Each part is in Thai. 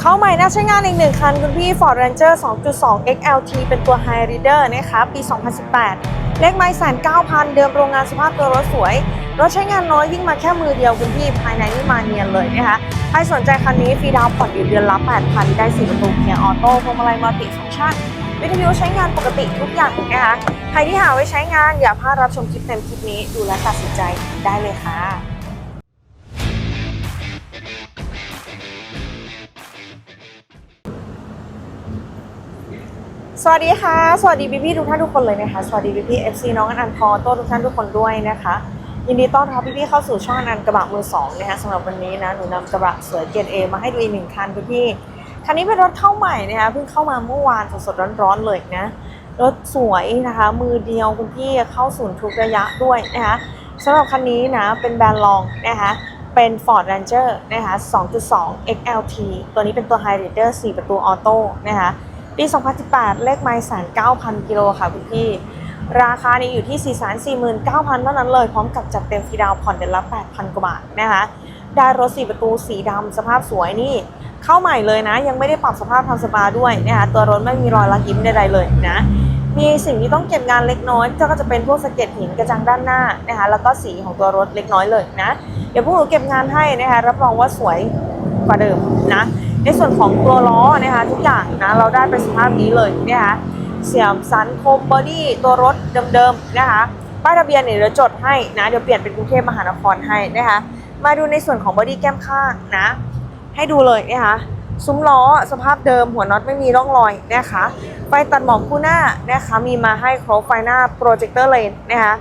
เข้าใหม่น่าใช้งานอีกหนึ่งคัน คุณพี่ Ford Ranger 2.2 XLT เป็นตัว High Rider นะคะปี 2018 เลขไม้แสนเก้าพันเดิมโรงงานสภาพตัวรถสวย รถใช้งานน้อยวิ่งมาแค่มือเดียวคุณพี่ภายในนี่มาเนียนเลยนะคะ ใครสนใจคันนี้ฟรีดาวน์ผ่อนอยู่เดือนละ8,000 ได้4ประตูเกียร์ออโต้พวงมาลัยมัลติฟังก์ชันวิทยุใช้งานปกติทุกอย่างนะคะ ใครที่หาไว้ใช้งานอย่าพลาดรับชมคลิปเต็มคลิปนี้ดูแลวตัดสินใจได้เลยค่ะ สวัสดีค่ะ สวัสดีพี่พี่ๆทุกท่านทุกคนเลยนะคะ สวัสดีพี่พี่เอฟซีน้องอนันต์พอโต้ทุกท่านทุกคนด้วยนะคะ ยินดีต้อนรับพี่พี่ๆเข้าสู่ช่องอนันกระบะมือสองนะคะสำหรับวันนี้นะหนูนำกระบะสวยเกียร์เอมาให้ดูอีกหนึ่งคันพี่พี่คันนี้เป็นรถเข้าใหม่นะคะเพิ่งเข้ามาเมื่อวานสดๆร้อนๆเลยนะรถสวยนะคะ มือเดียวคุณพี่เข้าศูนย์ทุกระยะด้วยนะคะสำหรับคันนี้นะเป็นแบรนด์รองนะคะเป็น Ford Ranger นะคะ 2.2 XLT ตัวนี้เป็นตัว High Rider 4 ประตูออโต้นะคะ ปี 2018 เลขไมล์แสน9,000กิโลค่ะคุณพี่ ราคานี้อยู่ที่ 449,000เท่านั้นเลย พร้อมกับจัดเต็มฟรีดาวผ่อนเดือนละ 8,000 กว่าบาทนะคะได้รถ4ประตูสีดำสภาพสวยนี่ เข้าใหม่เลยนะ ยังไม่ได้ปรับสภาพทำสปาด้วยนะคะตัวรถไม่มีรอยลักยิ้มใดๆเลยนะมีสิ่งที่ต้องเก็บงานเล็กน้อยก็จะเป็นพวกสะเก็ดหินกระจังด้านหน้านะคะแล้วก็สีของตัวรถเล็กน้อยเลยนะ เดี๋ยวพวกหนูเก็บงานให้นะคะรับรองว่าสวยกว่าเดิมนะ ในส่วนของตัวล้อนะคะทุกอย่างนะเราได้เป็นสภาพนี้เลยนะคะเสียมสันโคมบอดี้ตัวรถเดิมๆนะคะป้ายทะเบียนเนี่ยเดี๋ยวจดให้นะเดี๋ยวเปลี่ยนเป็นกรุงเทพมหานครให้นะคะมาดูในส่วนของบอดี้แก้มข้างนะให้ดูเลยนะคะซุ้มล้อสภาพเดิมหัวน็อตไม่มีร่องรอยนะคะไฟตัดหมอกคู่หน้านะคะมีมาให้ครบไฟหน้าโปรเจคเตอร์เลนนะคะ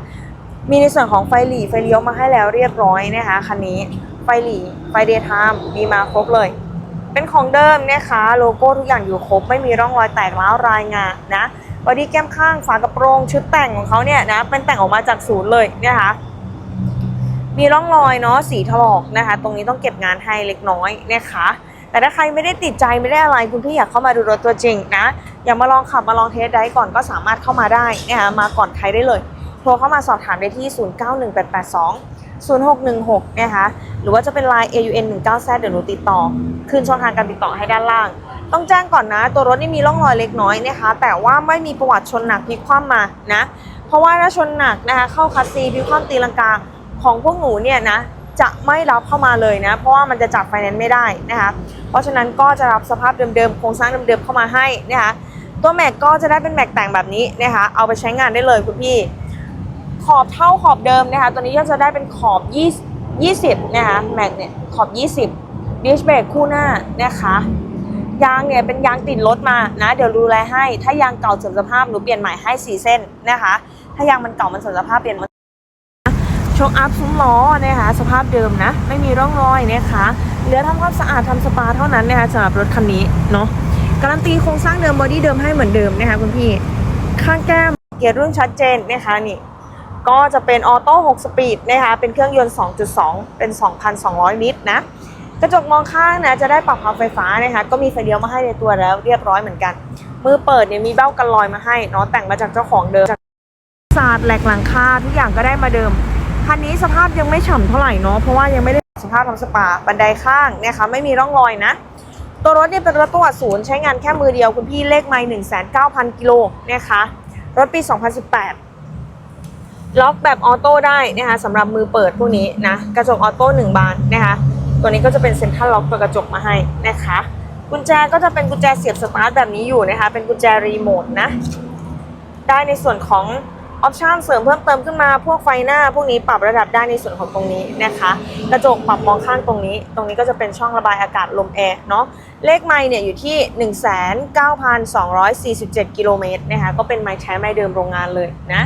มีในส่วนของไฟหลีไฟเลี้ยวมาให้แล้วเรียบร้อยนะคะคันนี้ไฟหลีไฟเดย์ไทม์มีมาครบเลย เป็นของเดิมนะคะโลโก้ทุกอย่างอยู่ครบไม่มีร่องรอยแตกร้าวรายงานนะบอดี้แก้มข้างฝากระโปรงชุดแต่งของเขาเนี่ยนะเป็นแต่งออกมาจากศูนย์เลยนะคะมีร่องรอยเนาะสีถลอกนะคะ ตรงนี้ต้องเก็บงานให้เล็กน้อยนะคะ แต่ถ้าใครไม่ได้ติดใจไม่ได้อะไรคุณพี่อยากเข้ามาดูรถตัวจริงนะอยากมาลองขับมาลองเทสได้ก่อนก็สามารถเข้ามาได้นะคะมาก่อนใครได้เลย โทรเข้ามาสอบถามได้ที่ 091882 0616 นะคะหรือว่าจะเป็น Line AUN 19 z เดี๋ยวหนูติดต่อ คืนช่องทางการติดต่อให้ด้านล่าง ต้องแจ้งก่อนนะ ตัวรถนี่มีร่องรอยเล็กน้อยนะคะ แต่ว่าไม่มีประวัติชนหนักพลิกคว่ำมานะ เพราะว่าถ้าชนหนักนะคะ เข้าคัสซีพลิกคว่ำตีลังกาของพวกหนูเนี่ยนะจะไม่รับเข้ามาเลยนะ เพราะว่ามันจะจัดไฟแนนซ์ไม่ได้นะคะ เพราะฉะนั้นก็จะรับสภาพเดิมๆ โครงสร้างเดิมๆ เข้ามาให้นะคะ ตัวแม็กก็จะได้เป็นแม็กแต่งแบบนี้นะคะ เอาไปใช้งานได้เลยคุณพี่ ขอบเท่าขอบเดิมนะคะ ตัวนี้ก็จะได้เป็นขอบ20 20นะคะแม็กเนี่ยขอบ 20ดิสเบรกคู่หน้านะคะยางเนี่ยเป็นยางติดรถมานะ เดี๋ยวดูแลให้ ถ้ายางเก่าเสื่อมสภาพหนูเปลี่ยนใหม่ให้ 4 เส้นนะคะ ถ้ายางมันเก่ามันเสื่อมสภาพเปลี่ยนมาโชคอัพซุ้มล้อนะคะสภาพเดิมนะ ไม่มีร่องรอยนะคะเหลือทำความสะอาดทำสปาเท่านั้นนะคะสำหรับรถคันนี้เนาะการันตีโครงสร้างเดิมบอดี้เดิมให้เหมือนเดิมนะคะคุณพี่ข้างแก้มเกียร์รุ่นชัดเจนนะคะนี่ ก็จะเป็นออโต้6สปีดนะคะ เป็นเครื่องยนต์ 2.2 เป็น 2,200 ลิตรนะ กระจกมองข้างนะ จะได้ปรับพับไฟฟ้านะคะ ก็มีไฟเลี้ยวมาให้ในตัวแล้วเรียบร้อยเหมือนกัน มือเปิดเนี่ยมีเบ้ากันลอยมาให้เนาะ แต่งมาจากเจ้าของเดิมศาสตร์แหลกหลังคาทุกอย่างก็ได้มาเดิม คันนี้สภาพยังไม่ฉ่ำเท่าไหร่เนาะ เพราะว่ายังไม่ได้สภาพทำสปา บันไดข้างนี่ยค่ะไม่มีร่องรอยนะตัวรถเนี่ยเป็นรถตัวศูนย์ใช้งานแค่มือเดียวคุณพี่เลขไม่1,900กิโลนะคะ รถปี 2018 ล็อกแบบออโต้ได้นะคะสำหรับมือเปิดพวกนี้นะกระจกออโต้หนึ่งบานนะคะตัวนี้ก็จะเป็นเซ็นทรัลล็อกตัวกระจกมาให้นะคะกุญแจก็จะเป็นกุญแจเสียบสตาร์ทแบบนี้อยู่นะคะเป็นกุญแจรีโมทนะได้ในส่วนของออปชันเสริมเพิ่มเติมขึ้นมาพวกไฟหน้า พวกนี้ปรับระดับได้ในส่วนของตรงนี้นะคะ กระจกปรับมองข้างตรงนี้ ตรงนี้ก็จะเป็นช่องระบายอากาศลมแอร์เนาะเลขไมล์เนี่ยอยู่ที่ 19,247 กิโลเมตรนะคะก็เป็นไมล์ใช้ไมล์เดิมโรงงานเลยนะ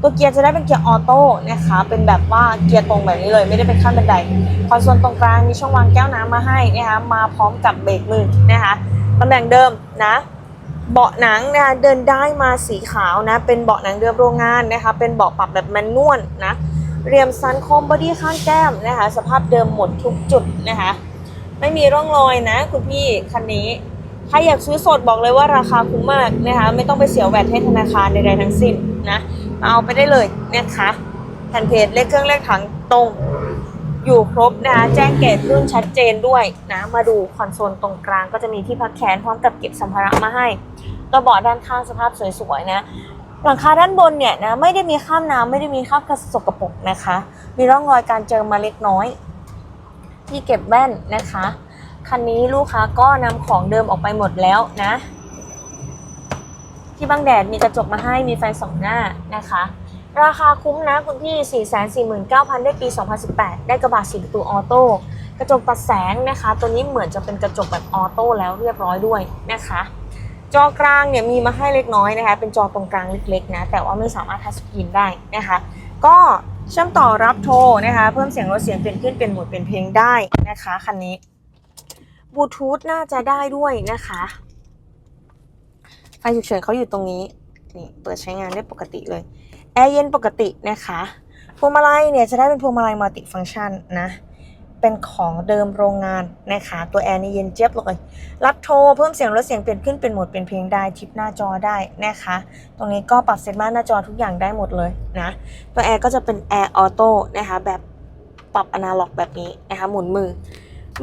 ตัวเกียร์จะได้เป็นเกียร์ออโต้นะคะ เป็นแบบว่าเกียร์ตรงแบบนี้เลย ไม่ได้เป็นขั้นบันไดคอนโซลตรงกลางมีช่องวางแก้วน้ำมาให้นะคะ มาพร้อมกับเบรกมือนะคะตำแหน่งเดิมนะเบาะหนังนะคะเดินได้มาสีขาวนะ เป็นเบาะหนังเดิมโรงงานนะคะ เป็นเบาะปรับแบบแมนนวลนะ เรียมซันคอมบอดี้ข้างแก้มนะคะ สภาพเดิมหมดทุกจุดนะคะ ไม่มีร่องรอยนะ คุณพี่คันนี้ ถ้าอยากซื้อสดบอกเลยว่าราคาคุ้มมากนะคะ ไม่ต้องไปเสียแวดให้ธนาคารใดๆทั้งสิ้นนะ เอาไปได้เลยนะคะแผ่นเพจเลขเครื่องเลขถังตรง อยู่ครบนะคะแจ้งเกตรุ่นชัดเจนด้วยนะมาดูคอนโซลตรงกลางก็จะมีที่พักแขนพร้อมกับเก็บสัมภาระมาให้ตัวเบาะด้านข้างสภาพสวยๆนะหลังคาด้านบนเนี่ยนะไม่ได้มีข้ามน้ำไม่ได้มีข้ามกระสกปรกนะคะ มีร่องรอยการเจิมมาเล็กน้อย ที่เก็บแว่นนะคะ คันนี้ลูกค้าก็นำของเดิมออกไปหมดแล้วนะ ที่บังแดดมีกระจกมาให้มีไฟสองหน้านะคะ ราคาคุ้มนะคุณพี่ 449,000 ได้ปี 2018 ได้กระบะสีประตูออโต้กระจกตัดแสงนะคะ ตัวนี้เหมือนจะเป็นกระจกแบบออโต้แล้วเรียบร้อยด้วยนะคะจอกลางเนี่ยมีมาให้เล็กน้อยนะคะ เป็นจอตรงกลางเล็กๆนะ แต่ว่าไม่สามารถทัชสกรีนได้นะคะ ก็เชื่อมต่อรับโทรนะคะ เพิ่มเสียงลดเสียงเปลี่ยนขึ้นเป็นโหมดเป็นเพลงได้นะคะคันนี้บลูทูธน่าจะได้ด้วยนะคะ ไฟฉุกเฉินเขาอยู่ตรงนี้นี่เปิดใช้งานได้ปกติเลยแอร์เย็นปกตินะคะพวงมาลัยเนี่ยจะได้เป็นพวงมาลัยมัลติฟังก์ชันนะเป็นของเดิมโรงงานนะคะตัวแอร์นี่เย็นเจี๊ยบเลยรับโทรเพิ่มเสียงลดเสียงเปลี่ยนขึ้นเป็นโหมดเป็นเพลงได้ทิปหน้าจอได้นะคะ ตรงนี้ก็ปรับเซตมาหน้าจอทุกอย่างได้หมดเลยนะ ตัวแอร์ก็จะเป็นแอร์ออโต้นะคะแบบปรับอนาล็อกแบบนี้นะคะหมุนมือ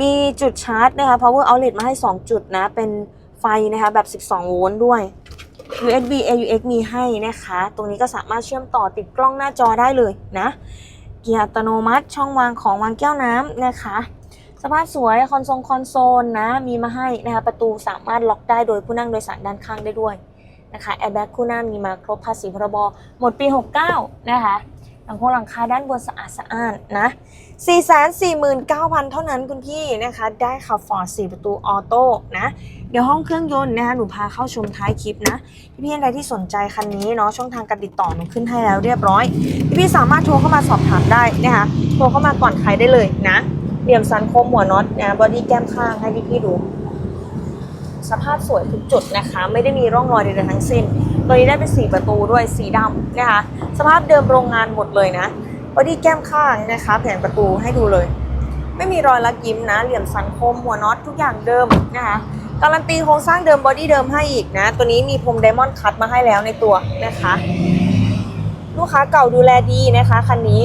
มีจุดชาร์จนะคะ power outlet มาให้ 2 จุดนะ เป็น ไฟนะคะแบบ 12 โวลต์ด้วย USB AUX มีให้นะคะ ตรงนี้ก็สามารถเชื่อมต่อติดกล้องหน้าจอได้เลยนะ เกียร์อัตโนมัติช่องวางของวางแก้วน้ำนะคะ สภาพสวยคอนโซลคอนโซลนะ มีมาให้นะคะ ประตูสามารถล็อกได้โดยผู้นั่งโดยสารด้านข้างได้ด้วยนะคะแอร์แบ็กคู่หน้ามีมาครบภาษีพรบหมดปี 69 นะคะหลังครงหลังคาด้านบนสะอาดสะอ้านนะ 449,000 เท่านั้นคุณพี่นะคะ ได้ขับฟอร์ด4ประตูออโต้นะ เดี๋ยวห้องเครื่องยนต์นะคะหนูพาเข้าชมท้ายคลิปนะพี่ๆอะไรที่สนใจคันนี้เนาะช่องทางการติดต่อหนูขึ้นให้แล้วเรียบร้อย พี่ๆสามารถโทรเข้ามาสอบถามได้นะคะโทรเข้ามาก่อนใครได้เลยนะเหลี่ยมสันคมหัวน็อตนะบอดี้แก้มข้างให้พี่ๆดู สภาพสวยทุกจุดนะคะ ไม่ได้มีร่องรอยใดๆทั้งสิ้น ตัวนี้ได้เป็นสีประตูด้วยสีดำนะคะ สภาพเดิมโรงงานหมดเลยนะบอดี้แก้มข้างนะคะ แผงประตูให้ดูเลย ไม่มีรอยลักยิ้มนะ เหลี่ยมสันคมหัวน็อตทุกอย่างเดิมนะคะการันตีโครงสร้างเดิมบอดี้เดิมให้อีกนะ ตัวนี้มีพรมไดมอนด์คัตมาให้แล้วในตัวนะคะ ลูกค้าเก่าดูแลดีนะคะคันนี้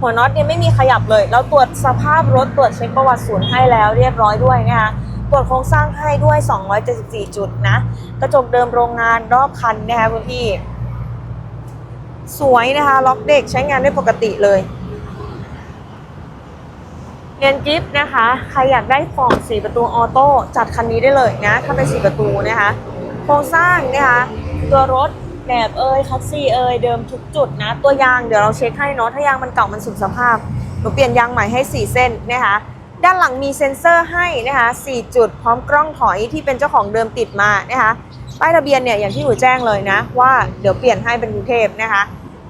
หัวน็อตเนี่ยไม่มีขยับเลย เราตรวจสภาพรถตรวจเช็คประวัติศูนย์ให้แล้วเรียบร้อยด้วยนะคะตรวจโครงสร้างให้ด้วย 274 จุดนะ กระจกเดิมโรงงานรอบคันนะคะคุณพี่ สวยนะคะ ล็อกเด็กใช้งานได้ปกติเลย เนียนกิฟต์นะคะ ใครอยากได้ฟอร์ด4ประตูออโต้จัดคันนี้ได้เลยนะ ถ้าเป็น4ประตูนะคะ โครงสร้างนะคะ ตัวรถแบบเอยคัสซี่เอยเดิมทุกจุดนะ ตัวยางเดี๋ยวเราเช็คให้เนาะถ้ายางมันเก่ามันสุดสภาพหนูเปลี่ยนยางใหม่ให้ 4 เส้นนะคะ ด้านหลังมีเซ็นเซอร์ให้นะคะ 4 จุดพร้อมกล้องถอยที่เป็นเจ้าของเดิมติดมานะคะป้ายทะเบียนเนี่ยอย่างที่หนูแจ้งเลยนะ ว่าเดี๋ยวเปลี่ยนให้เป็นกรุงเทพนะคะ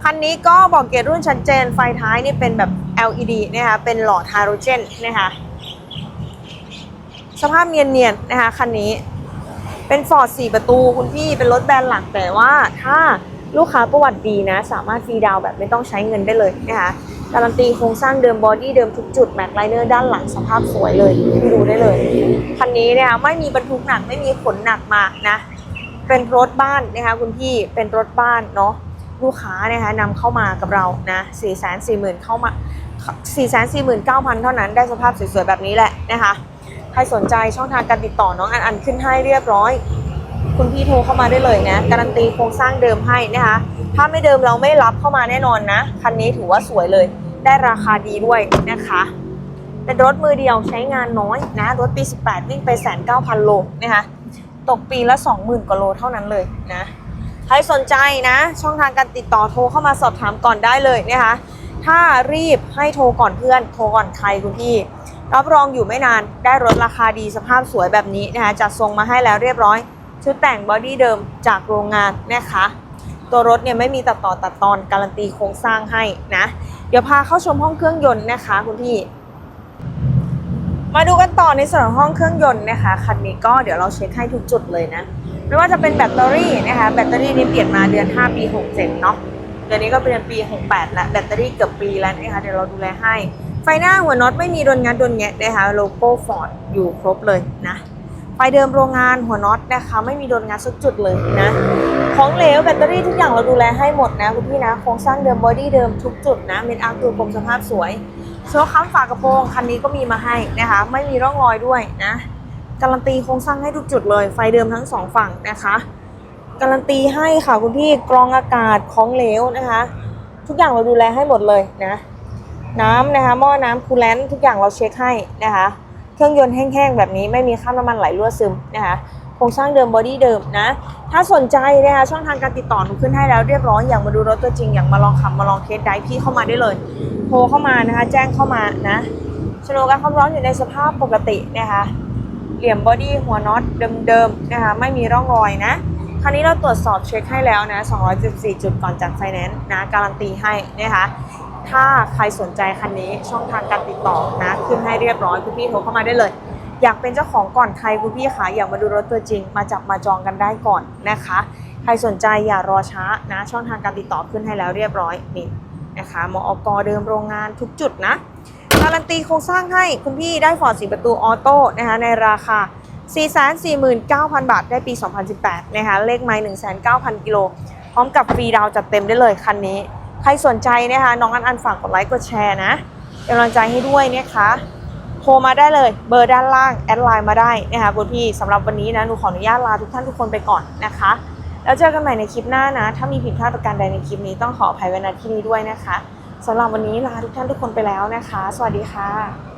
คันนี้ก็บอกเกียรติรุ่นชัดเจน ไฟท้ายนี่เป็นแบบ LED นะคะ เป็นหลอดไฮโดรเจนนะคะ สภาพเนียนๆนะคะคันนี้ เป็นฟอร์ด4ประตูคุณพี่ เป็นรถแบรนด์หลักแต่ว่าถ้าลูกค้าประวัติดีนะ สามารถฟรีดาวน์แบบไม่ต้องใช้เงินได้เลยนะคะการันตีโครงสร้างเดิมบอดี้เดิมทุกจุดแม็กไลเนอร์ด้านหลังสภาพสวยเลยดูได้เลย คันนี้เนี่ยไม่มีบรรทุกหนักไม่มีขนหนักมานะ เป็นรถบ้านนะคะคุณพี่เป็นรถบ้านเนาะ ลูกค้านะคะนำเข้ามากับเรานะ4 4 0 0 0 0เข้ามา4 4 9 0 0 0 เท่านั้นได้สภาพสวยๆแบบนี้แหละนะคะใครสนใจช่องทางการติดต่อน้องอันอันขึ้นให้เรียบร้อย คุณพี่โทรเข้ามาได้เลยนะ การันตีโครงสร้างเดิมให้นะคะถ้าไม่เดิมเราไม่รับเข้ามาแน่นอนนะคันนี้ถือว่าสวยเลย ได้ราคาดีด้วยนะคะเป็นรถมือเดียวใช้งานน้อยนะรถปี 18 วิ่งไปแสนเก้าพันโลนะคะตกปีละ 20,000กว่าโลเท่านั้นเลยนะ ใครสนใจนะ ช่องทางการติดต่อโทรเข้ามาสอบถามก่อนได้เลยนะคะ ถ้ารีบให้โทรก่อนเพื่อนโทรก่อนใครคุณพี่ รับรองอยู่ไม่นานได้รถราคาดีสภาพสวยแบบนี้นะคะจัดทรงมาให้แล้วเรียบร้อย ชุดแต่งบอดี้เดิมจากโรงงานนะคะตัวรถเนี่ยไม่มีตัดต่อตัดตอนการันตีโครงสร้างให้นะ เดี๋ยวพาเข้าชมห้องเครื่องยนต์นะคะคุณพี่ มาดูกันต่อในส่วนของห้องเครื่องยนต์นะคะคันนี้ก็เดี๋ยวเราเช็คให้ทุกจุดเลยนะ ไม่ว่าจะเป็นแบตเตอรี่นะคะ แบตเตอรี่นี้เปลี่ยนมาเดือน 5 ปี 67 เนาะเดือนนี้ก็เป็นปี 68 แล้วแบตเตอรี่เกือบปีแล้วนะคะเดี๋ยวเราดูแลให้ ไฟหน้าหัวน็อตไม่มีโดนงัดโดนแงะนะคะโลโก้ฟอร์ดอยู่ครบเลยนะไฟเดิมโรงงานหัวน็อตนะคะ ไม่มีโดนงัดสักจุดเลยนะ ของเหลวแบตเตอรี่ทุกอย่างเราดูแลให้หมดนะคุณพี่นะโครงสร้างเดิมบอดี้เดิมทุกจุดนะเม็ดอาร์ตัวกลมสภาพสวยโชว์ค้ำฝากระโปรงคันนี้ก็มีมาให้นะคะ ไม่มีร่องรอยด้วยนะ การันตีโครงสร้างให้ทุกจุดเลย ไฟเดิมทั้งสองฝั่งนะคะ การันตีให้ค่ะคุณพี่กรองอากาศของเหลวนะคะ ทุกอย่างเราดูแลให้หมดเลยนะ น้ำนะคะหม้อน้ำคูลแลนต์ทุกอย่างเราเช็คให้นะคะ เครื่องยนต์แห้งๆแบบนี้ไม่มีคราบน้ำมันไหลรั่วซึมนะคะโครงสร้างเดิมบอดี้เดิมนะ ถ้าสนใจนะคะช่องทางการติดต่อหนูขึ้นให้แล้วเรียบร้อยอยากมาดูรถตัวจริงอยากมาลองขับมาลองเทสได้พี่เข้ามาได้เลย โทรเข้ามานะคะ แจ้งเข้ามานะชโนการความร้อนอยู่ในสภาพปกตินะคะ เหลี่ยมบอดี้หัวน็อตเดิมๆนะคะไม่มีร่องรอยนะคันนี้เราตรวจสอบเช็คให้แล้วนะ 274 จุดก่อนจัดไฟแนนซ์นะ การันตีให้นะคะ ถ้าใครสนใจคันนี้ช่องทางการติดต่อนะ ขึ้นให้เรียบร้อยคุณพี่โทรเข้ามาได้เลย อยากเป็นเจ้าของก่อนใครคุณพี่คะอยากมาดูรถตัวจริง มาจับมาจองกันได้ก่อนนะคะ ใครสนใจอย่ารอช้านะ ช่องทางการติดต่อขึ้นให้แล้วเรียบร้อยนี่นะคะมอกเดิมโรงงานทุกจุดนะ การันตีโครงสร้างให้คุณพี่ได้ฟอร์ดสีประตูออโต้นะคะในราคา 449,000 บาทได้ปี 2018 นะคะเลขไม้1,900 กิโล พร้อมกับฟรีดาวจัดเต็มได้เลยคันนี้ ใครสนใจนะคะน้องอันอันฝากกดไลค์กดแชร์นะเป็นกำลังใจให้ด้วยนะคะโทรมาได้เลยเบอร์ด้านล่าง แอดไลน์มาได้นะคะคุณพี่สำหรับวันนี้นะหนูขออนุญาตลาทุกท่านทุกคนไปก่อนนะคะ แล้วเจอกันใหม่ในคลิปหน้านะ ถ้ามีผิดพลาดประการใดในคลิปนี้ต้องขออภัยไว้ณที่นี้ด้วยนะคะ สำหรับวันนี้ลาทุกท่านทุกคนไปแล้วนะคะ สวัสดีค่ะ